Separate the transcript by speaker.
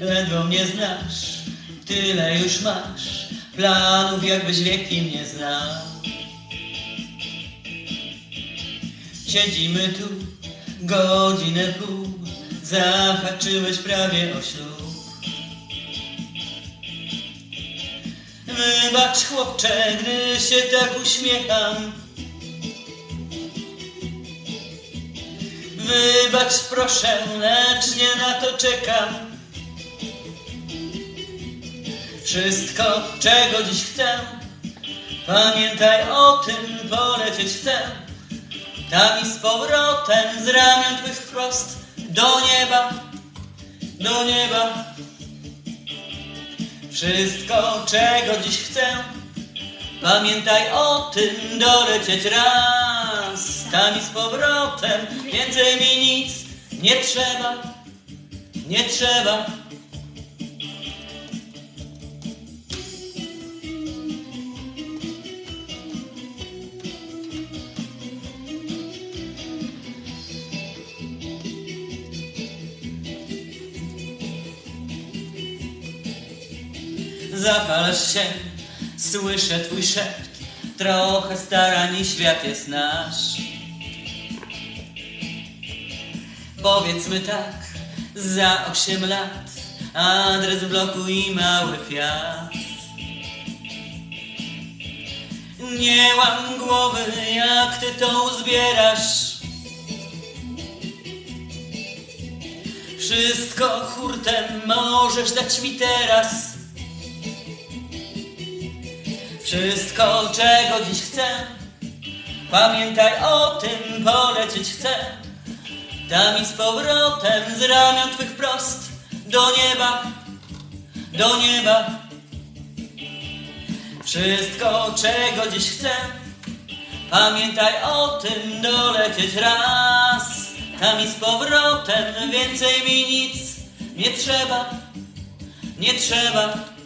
Speaker 1: ledwo mnie znasz, tyle już masz planów, jakbyś wieki mnie znał. Siedzimy tu godzinę pół, zahaczyłeś prawie o ślub. Wybacz chłopcze, gdy się tak uśmiecham. Wybacz proszę, lecz nie na to czekam. Wszystko, czego dziś chcę, pamiętaj o tym, polecieć chcę. Tam i z powrotem, z ramion twych wprost, do nieba, do nieba. Wszystko, czego dziś chcę, pamiętaj o tym, dolecieć raz. Tam i z powrotem, więcej mi nic nie trzeba, nie trzeba. Zapalasz się, słyszę twój szept, trochę starań i świat jest nasz. Powiedzmy tak, za osiem lat, adres bloku i mały fiat. Nie łam głowy, jak ty to uzbierasz. Wszystko hurtem możesz dać mi teraz. Wszystko, czego dziś chcę, pamiętaj o tym, polecieć chcę. Tam i z powrotem, z ramion twych prost, do nieba, do nieba. Wszystko, czego dziś chcę, pamiętaj o tym, dolecieć raz. Tam i z powrotem, więcej mi nic nie trzeba, nie trzeba.